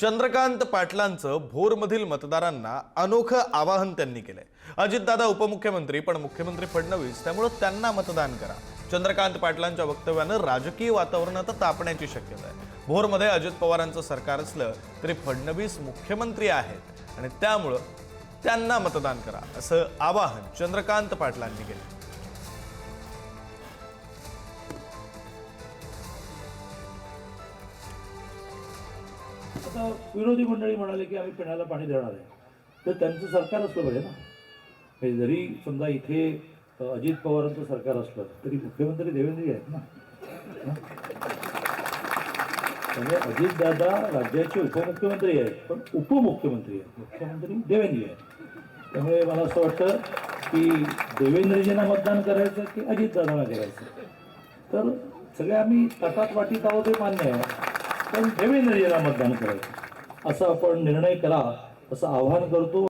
चंद्रकांत पाटलांचं भोरमधील मतदारांना अनोखं आवाहन त्यांनी केलंय. अजितदादा उपमुख्यमंत्री पण मुख्यमंत्री फडणवीस त्यामुळं त्यांना मतदान करा. चंद्रकांत पाटलांच्या वक्तव्यानं राजकीय वातावरण आता तापण्याची शक्यता आहे. भोरमध्ये अजित पवारांचं सरकार असलं तरी फडणवीस मुख्यमंत्री आहेत. आणि त्यामुळं त्यांना मतदान करा असं आवाहन चंद्रकांत पाटलांनी केलं आता विरोधी मंडळी म्हणाले की आम्ही पिण्याला पाणी देणार आहे. तर त्यांचं सरकार असलं पाहिजे ना. हे जरी समजा इथे अजित पवारांचं सरकार असलं तरी मुख्यमंत्री देवेंद्रजी आहेत ना. म्हणजे अजितदादा राज्याचे उपमुख्यमंत्री आहेत पण उपमुख्यमंत्री आहेत. मुख्यमंत्री देवेंद्री आहेत. त्यामुळे मला असं वाटतं की देवेंद्रजींना मतदान करायचं की अजितदादांना करायचं. तर सगळे आम्ही तटात वाटीत आहोत हे मान्य आहे. पण देवेंद्रजींना मतदान करायचं. असं आपण निर्णय करा असं आवाहन करतो.